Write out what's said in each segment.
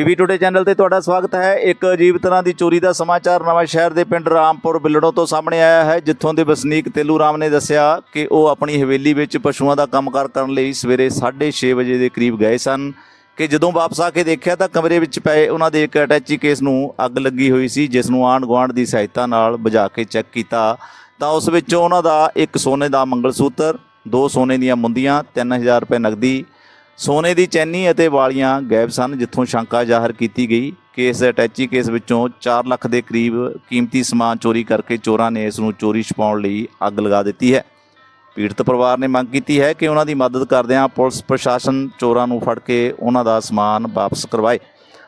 PV today channel ਤੇ ਤੁਹਾਡਾ ਸਵਾਗਤ ਹੈ। ਇੱਕ ਅਜੀਬ ਤਰ੍ਹਾਂ ਦੀ ਚੋਰੀ ਦਾ ਸਮਾਚਾਰ ਨਵਾਂ ਸ਼ਹਿਰ ਦੇ ਪਿੰਡ ਰਾਮਪੁਰ ਬਿਲੜੋਂ ਤੋਂ ਸਾਹਮਣੇ ਆਇਆ ਹੈ, ਜਿੱਥੋਂ ਦੇ ਵਸਨੀਕ ਤੇਲੂ ਰਾਮ ਨੇ ਦੱਸਿਆ ਕਿ ਉਹ ਆਪਣੀ ਹਵੇਲੀ ਵਿੱਚ ਪਸ਼ੂਆਂ ਦਾ ਕੰਮਕਾਰ ਕਰਨ ਲਈ ਸਵੇਰੇ 6:30 ਵਜੇ ਦੇ ਕਰੀਬ ਗਏ ਸਨ ਕਿ ਜਦੋਂ ਵਾਪਸ ਆ ਕੇ ਦੇਖਿਆ ਤਾਂ ਕਮਰੇ ਵਿੱਚ ਪਏ ਉਹਨਾਂ ਦੇ ਇੱਕ ਅਟੈਚੀ ਕੇਸ ਨੂੰ ਅੱਗ ਲੱਗੀ ਹੋਈ ਸੀ, ਜਿਸ ਨੂੰ ਆਂਢ ਗੁਆਂਢ ਦੀ ਸਹਾਇਤਾ ਨਾਲ ਬੁਝਾ ਕੇ ਚੈੱਕ ਕੀਤਾ। ਤਾਂ ਉਸ ਵਿੱਚੋਂ ਉਹਨਾਂ ਦਾ ਇੱਕ ਸੋਨੇ ਦਾ ਮੰਗਲਸੂਤਰ, ਦੋ ਸੋਨੇ ਦੀਆਂ ਮੁੰਦੀਆਂ 3000 ਰੁਪਏ ਨਕਦੀ ਸੋਨੇ ਦੀ ਚੈਨੀ ਅਤੇ ਵਾਲੀਆਂ ਗਾਇਬ ਸਨ, ਜਿੱਥੋਂ ਸ਼ੰਕਾ ਜ਼ਾਹਰ ਕੀਤੀ ਗਈ। ਕੇਸ, ਅਟੈਚੀ ਕੇਸ ਵਿੱਚੋਂ 4 ਲੱਖ ਦੇ ਕਰੀਬ ਕੀਮਤੀ ਸਮਾਨ ਚੋਰੀ ਕਰਕੇ ਚੋਰਾਂ ਨੇ ਇਸ ਨੂੰ ਚੋਰੀ ਛਪਾਉਣ ਲਈ ਅੱਗ ਲਗਾ ਦਿੱਤੀ ਹੈ। ਪੀੜਤ ਪਰਿਵਾਰ ਨੇ ਮੰਗ ਕੀਤੀ ਹੈ ਕਿ ਉਹਨਾਂ ਦੀ ਮਦਦ ਕਰਦਿਆਂ ਪੁਲਿਸ, ਪ੍ਰਸ਼ਾਸਨ ਚੋਰਾਂ ਨੂੰ ਫੜ ਕੇ ਉਹਨਾਂ ਦਾ ਸਮਾਨ ਵਾਪਸ ਕਰਵਾਏ।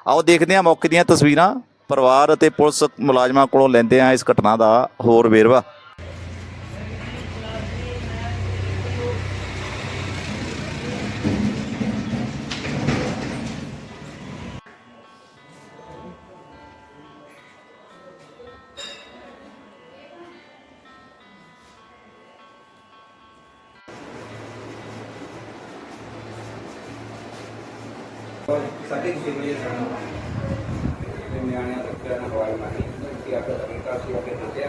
ਆਓ ਦੇਖਦੇ ਹਾਂ ਮੌਕੇ ਦੀਆਂ ਤਸਵੀਰਾਂ। ਪਰਿਵਾਰ ਅਤੇ ਪੁਲਿਸ ਮੁਲਾਜ਼ਮਾਂ ਕੋਲੋਂ ਲੈਂਦੇ ਹਾਂ ਇਸ ਘਟਨਾ ਦਾ ਹੋਰ ਵੇਰਵਾ। ਸਾਡੇ ਕਿਸੇ ਵਜੇ ਸਾਨੂੰ ਤੇ ਨਿਆਣਿਆਂ ਤੱਕ ਦਾ ਹਵਾਈ ਮਾਰੀ ਕਿ ਆਪੇ ਤਰੀਕਾ ਸੀ ਆਪੇ ਦਿੱਤਿਆ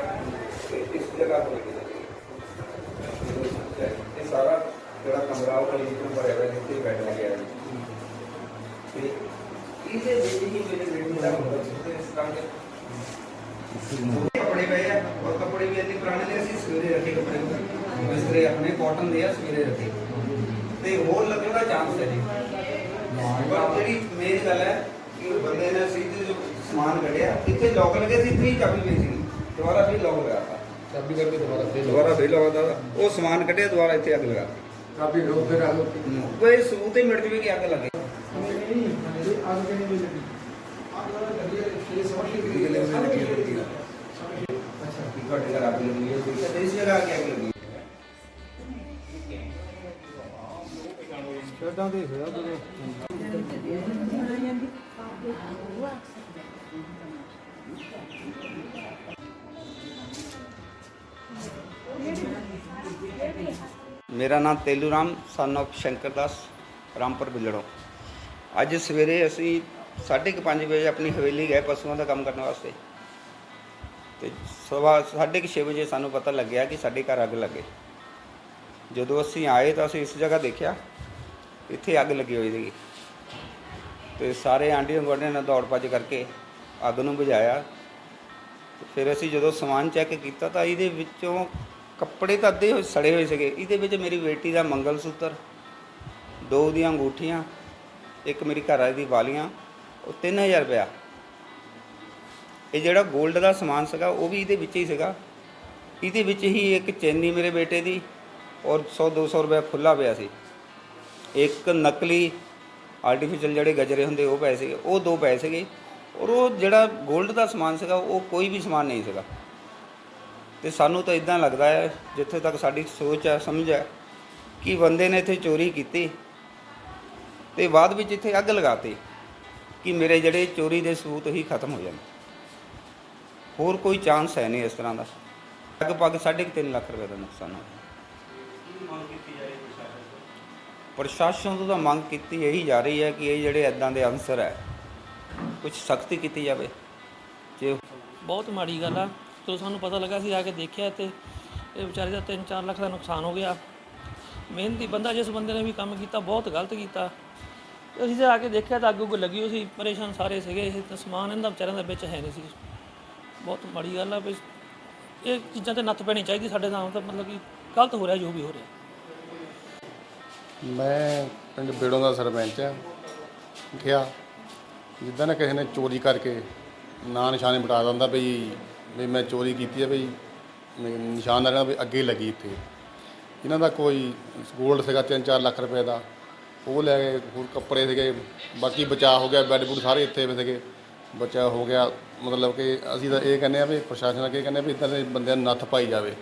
ਤੇ ਇਸ ਜਗ੍ਹਾ ਤੋਂ ਲੱਗੇ ਇਹ ਸਾਰਾ ਜਿਹੜਾ ਕਮਰਾ ਉਹ ਕਲੀ ਤੋਂ ਭਰਿਆ ਹੋਇਆ ਜਿੱਥੇ ਬੈਠ ਲੱਗਿਆ ਹੈ ਤੇ ਇਹਦੇ ਵਿੱਚ ਹੀ ਮੇਰੇ ਬੇਟੇ ਦਾ ਮਤਲਬ ਸੀ ਤੇ ਇਸ ਤਰ੍ਹਾਂ ਦੇ ਕੱਪੜੇ ਪਏ ਆ ਔਰ ਕੱਪੜੇ ਵੀ ਇੰਨੇ ਪੁਰਾਣੇ ਨੇ ਅਸੀਂ ਸਵੇਰੇ ਰੱਖੇ ਕੱਪੜੇ ਬਿਸਤਰੇ ਆਪਣੇ ਕਾਟਨ ਦੇ ਪਰ ਜਿਹੜੀ ਮੇਨ ਗੱਲ ਹੈ ਕਿ ਉਹ ਬੰਦੇ ਨੇ ਸਿੱਧੇ ਜੋ ਸਮਾਨ ਕੱਢਿਆ ਇੱਥੇ ਲੋਕ ਲੱਗੇ ਸੀ ਇੱਥੇ ਹੀ ਚਾਬੀ ਪਈ ਸੀ। ਦੁਬਾਰਾ ਫਿਰ ਲੋਕ ਲਗਾਤਾ ਚਾਬੀ ਕਰਕੇ ਦੁਬਾਰਾ ਫੇਰ ਦੁਬਾਰਾ ਫਿਰ ਲਗਾਤਾ ਉਹ ਸਮਾਨ ਕੱਢਿਆ ਦੁਬਾਰਾ ਇੱਥੇ ਅੱਗ ਲਗਾ ਚਾਬੀ ਰੋਕ ਫਿਰ ਆਲੋ ਕੋਈ ਸਬੂਤ ਹੀ ਮਿਟ ਜਵੇ ਕਿ ਅੱਗ ਲੱਗੇ। ਤੁਹਾਡੇ ਘਰ ਅੱਗ ਲੱਗੀ ਹੈ। ਤੇ ਇਸ ਜਗ੍ਹਾ ਆ ਕੇ ਅੱਗ ਦੇ ਹੋਇਆ ਜਦੋਂ ਮੇਰਾ ਨਾਮ ਤੇਲੂ ਰਾਮ ਸਨ of ਸ਼ੰਕਰ ਦਾਸ ਰਾਮਪੁਰ, ਬਿਲੜੋਂ। ਅੱਜ ਸਵੇਰੇ ਅਸੀਂ 5:30 ਵਜੇ ਆਪਣੀ ਹਵੇਲੀ ਗਏ ਪਸ਼ੂਆਂ ਦਾ ਕੰਮ ਕਰਨ ਵਾਸਤੇ। ਤੇ ਸਵਾ 6:30 ਵਜੇ ਸਾਨੂੰ ਪਤਾ ਲੱਗਿਆ ਕਿ ਸਾਡੇ ਘਰ ਅੱਗ ਲੱਗੇ ਜਦੋਂ ਅਸੀਂ ਆਏ ਤਾਂ ਅਸੀਂ ਇਸ ਜਗ੍ਹਾ ਦੇਖਿਆ ਇੱਥੇ ਅੱਗ ਲੱਗੀ ਹੋਈ ਸੀਗੀ। ਤੇ ਸਾਰੇ ਆਂਢੀ ਗੁਆਂਢੀਆਂ ਨੇ ਦੌੜ ਭੱਜ ਕਰਕੇ ਅੱਗ ਨੂੰ ਬੁਝਾਇਆ। ਫਿਰ ਅਸੀਂ ਜਦੋਂ ਸਮਾਨ ਚੈੱਕ ਕੀਤਾ ਤਾਂ ਇਹਦੇ ਵਿੱਚੋਂ ਕੱਪੜੇ ਤਾਂ ਅੱਧੇ ਹੋਏ ਸੜੇ ਹੋਏ ਸੀਗੇ। ਇਹਦੇ ਵਿੱਚ ਮੇਰੀ ਬੇਟੀ ਦਾ ਮੰਗਲ ਸੂਤਰ ਦੋ ਦੀਆਂ ਅੰਗੂਠੀਆਂ, ਇੱਕ ਮੇਰੀ ਘਰ ਵਾਲੀ ਦੀ ਵਾਲੀਆਂ, ਉਹ 3000 ਰੁਪਇਆ। ਇਹ ਜਿਹੜਾ 골ਡ ਦਾ ਸਮਾਨ ਸੀਗਾ, ਉਹ ਵੀ ਇਹਦੇ ਵਿੱਚ ਹੀ ਸੀਗਾ। ਇਹਦੇ ਵਿੱਚ ਹੀ ਇੱਕ ਚੈਨੀ ਮੇਰੇ ਬੇਟੇ ਦੀ ਔਰ 100 200 ਰੁਪਇਆ ਖੁੱਲਾ ਪਿਆ ਸੀ। ਇੱਕ ਨਕਲੀ ਆਰਟੀਫੀਸ਼ੀਅਲ ਜਿਹੜੇ ਗਜਰੇ ਹੁੰਦੇ ਉਹ ਪਏ ਸੀਗੇ, ਉਹ ਦੋ ਪਏ ਸੀਗੇ ਔਰ ਉਹ ਜਿਹੜਾ 골ਡ ਦਾ ਸਮਾਨ ਸੀਗਾ, ਉਹ ਕੋਈ ਵੀ ਸਮਾਨ ਨਹੀਂ ਸੀਗਾ। ਤੇ ਸਾਨੂੰ ਤਾਂ ਇਦਾਂ ਲੱਗਦਾ ਹੈ, ਜਿੱਥੇ ਤੱਕ ਸਾਡੀ ਸੋਚ ਹੈ, ਸਮਝ ਹੈ, ਕਿ ਬੰਦੇ ਨੇ ਇੱਥੇ ਚੋਰੀ ਕੀਤੀ ਤੇ ਬਾਅਦ ਵਿੱਚ ਇੱਥੇ ਅੱਗ ਲਗਾਤੀ ਕਿ ਮੇਰੇ ਜਿਹੜੇ ਚੋਰੀ ਦੇ ਸਬੂਤ ਹੀ ਖਤਮ ਹੋ ਜਾਣ। ਹੋਰ ਕੋਈ ਚਾਂਸ ਹੈ ਨਹੀਂ ਇਸ ਤਰ੍ਹਾਂ ਦਾ। ਲਗਭਗ 3.5 ਲੱਖ ਰੁਪਏ ਦਾ ਨੁਕਸਾਨ ਹੋਇਆ। ਪ੍ਰਸ਼ਾਸਨ ਤੋਂ ਤਾਂ ਮੰਗ ਕੀਤੀ ਇਹੀ ਜਾ ਰਹੀ ਹੈ ਕਿ ਇਹ ਜਿਹੜੇ ਇਦਾਂ ਦੇ ਅਨਸਰ ਹੈ ਕੁਝ ਸਖਤੀ ਕੀਤੀ ਜਾਵੇ। ਜੇ ਬਹੁਤ ਮਾੜੀ ਗੱਲ ਆ। ਜਦੋਂ ਸਾਨੂੰ ਪਤਾ ਲੱਗਾ ਸੀ, ਆ ਕੇ ਦੇਖਿਆ ਤੇ ਇਹ ਵਿਚਾਰੇ ਦਾ 3-4 ਲੱਖ ਦਾ ਨੁਕਸਾਨ ਹੋ ਗਿਆ। ਮਿਹਨਤੀ ਬੰਦਾ, ਜਿਸ ਬੰਦੇ ਨੇ ਵੀ ਕੰਮ ਕੀਤਾ, ਬਹੁਤ ਗਲਤ ਕੀਤਾ। ਅਸੀਂ ਜੇ ਆ ਕੇ ਦੇਖਿਆ ਤਾਂ ਅੱਗ ਉੱਗ ਲੱਗੀ ਹੋਈ ਸੀ, ਪਰੇਸ਼ਾਨ ਸਾਰੇ ਸੀਗੇ। ਇਹ ਤਾਂ ਸਮਾਨ ਇਹਨਾਂ ਵਿਚਾਰਿਆਂ ਦੇ ਵਿੱਚ ਹੈ ਨਹੀਂ ਸੀ। ਬਹੁਤ ਮਾੜੀ ਗੱਲ ਆ ਵੀ ਇਹ ਚੀਜ਼ਾਂ ਤੇ ਨੱਥ ਪੈਣੀ ਚਾਹੀਦੀ ਸਾਡੇ ਨਾਮ ਤਾਂ ਮਤਲਬ ਕਿ ਗਲਤ ਹੋ ਰਿਹਾ, ਜੋ ਵੀ ਹੋ ਰਿਹਾ। ਮੈਂ ਪਿੰਡ ਬੇੜੋਂ ਦਾ ਸਰਪੰਚ ਆ ਗਿਆ ਜਿੱਦਾਂ ਨਾ ਕਿਸੇ ਨੇ ਚੋਰੀ ਕਰਕੇ ਨਾਂ ਨਿਸ਼ਾਨੇ ਬਟਾ ਦਿੰਦਾ ਬਈ ਵੀ ਮੈਂ ਚੋਰੀ ਕੀਤੀ ਹੈ ਬਈ ਵੀ ਨਿਸ਼ਾਨ ਰਹਿਣਾ ਵੀ ਅੱਗੇ ਲੱਗੀ ਇੱਥੇ। ਇਹਨਾਂ ਦਾ ਕੋਈ ਗੋਲਡ ਸੀਗਾ 3-4 ਲੱਖ ਰੁਪਏ ਦਾ। ਉਹ ਲੈ ਗਏ, ਹੋਰ ਕੱਪੜੇ ਸੀਗੇ, ਬਾਕੀ ਬਚਾਅ ਹੋ ਗਿਆ ਬੈੱਡ ਬੁੱਡ ਸਾਰੇ ਇੱਥੇ ਵੀ ਸੀਗੇ। ਬਚਾਅ ਹੋ ਗਿਆ, ਮਤਲਬ ਕਿ ਅਸੀਂ ਤਾਂ ਇਹ ਕਹਿੰਦੇ ਆ ਵੀ ਪ੍ਰਸ਼ਾਸਨ ਅੱਗੇ ਕਹਿੰਦੇ ਆ ਵੀ ਇੱਦਾਂ ਦੇ ਬੰਦਿਆਂ ਨੂੰ ਨੱਥ ਪਾਈ ਜਾਵੇ।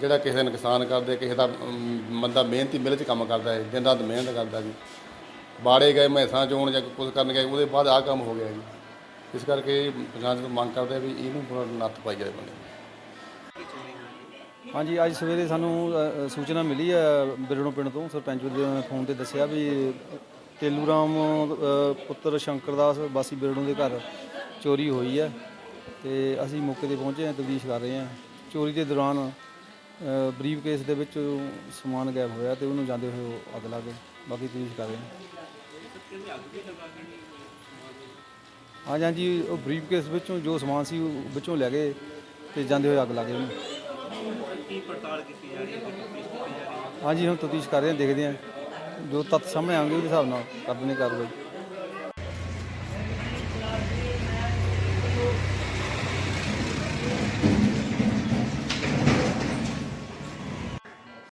ਜਿਹੜਾ ਕਿਸੇ ਦਾ ਨੁਕਸਾਨ ਕਰਦੇ ਕਿਸੇ ਦਾ ਅਮ, ਬੰਦਾ ਮਿਹਨਤੀ ਮਿਲ 'ਚ ਕੰਮ ਕਰਦਾ ਹੈ ਦਿਨ ਰਾਤ ਮਿਹਨਤ ਕਰਦਾ ਜੀ। ਬਾੜੇ ਗਏ ਮੈਸਾਂ ਚੋਣ ਜਾਂ ਕੁਝ ਕਰਨ ਗਏ ਉਹਦੇ ਬਾਅਦ ਆਹ ਕੰਮ ਹੋ ਗਿਆ ਜੀ। ਇਸ ਕਰਕੇ ਪ੍ਰਸ਼ਾਸਨ ਤੋਂ ਮੰਗ ਕਰਦੇ ਆ ਵੀ ਇਹਨੂੰ ਥੋੜ੍ਹਾ ਨੱਥ ਪਾਈ ਜਾਵੇ ਬੰਦੇ ਨੂੰ। ਹਾਂਜੀ ਅੱਜ ਸਵੇਰੇ ਸਾਨੂੰ ਅ, ਅ, ਸੂਚਨਾ ਮਿਲੀ ਹੈ ਬਿਰੜੋਂ ਪਿੰਡ ਤੋਂ ਸਰਪੰਚ ਦੇ ਫੋਨ ਤੇ ਦੱਸਿਆ ਵੀ ਤੇਲੂ ਰਾਮ ਅ, ਪੁੱਤਰ ਸ਼ੰਕਰ ਦਾਸ ਵਾਸੀ ਬਿਰੜੋਂ ਦੇ ਘਰ ਚੋਰੀ ਹੋਈ ਹੈ ਤੇ ਅਸੀਂ ਮੌਕੇ ਤੇ ਪਹੁੰਚੇ ਹਾਂ ਤਬਦੀਸ਼ ਕਰ ਰਹੇ ਹਾਂ। ਚੋਰੀ ਦੇ ਦੌਰਾਨ ਬਰੀਫ ਕੇਸ ਦੇ ਵਿੱਚ ਸਮਾਨ ਗਾਇਬ ਹੋਇਆ ਤੇ ਉਹਨੂੰ ਜਾਂਦੇ ਹੋਏ ਉਹ ਅੱਗ ਲੱਗ ਗਈ ਬਾਕੀ ਤਬਦੀਸ਼ ਕਰ ਰਹੇ ਹਾਂ ਹਾਂਜੀ ਹਾਂਜੀ, ਉਹ ਬਰੀਫ ਕੇਸ ਵਿੱਚੋਂ ਜੋ ਸਮਾਨ ਸੀ ਉਹ ਵਿੱਚੋਂ ਲੈ ਗਏ ਤੇ ਜਾਂਦੇ ਹੋਏ ਅੱਗ ਲੱਗ ਗਈ ਉਹਨੂੰ। ਕੀ ਪੜਤਾਲ ਕੀਤੀ ਜਾ ਰਹੀ ਹੈ ਹਾਂਜੀ, ਹੁਣ ਤਫਤੀਸ਼ ਕਰ ਰਹੇ ਹਾਂ, ਦੇਖਦੇ ਹਾਂ। ਜੋ ਤੱਥ ਸਾਹਮਣੇ ਆਉਣਗੇ ਉਹਦੇ ਹਿਸਾਬ ਨਾਲ ਕਰਦੇ ਨੇ ਕਾਰਵਾਈ।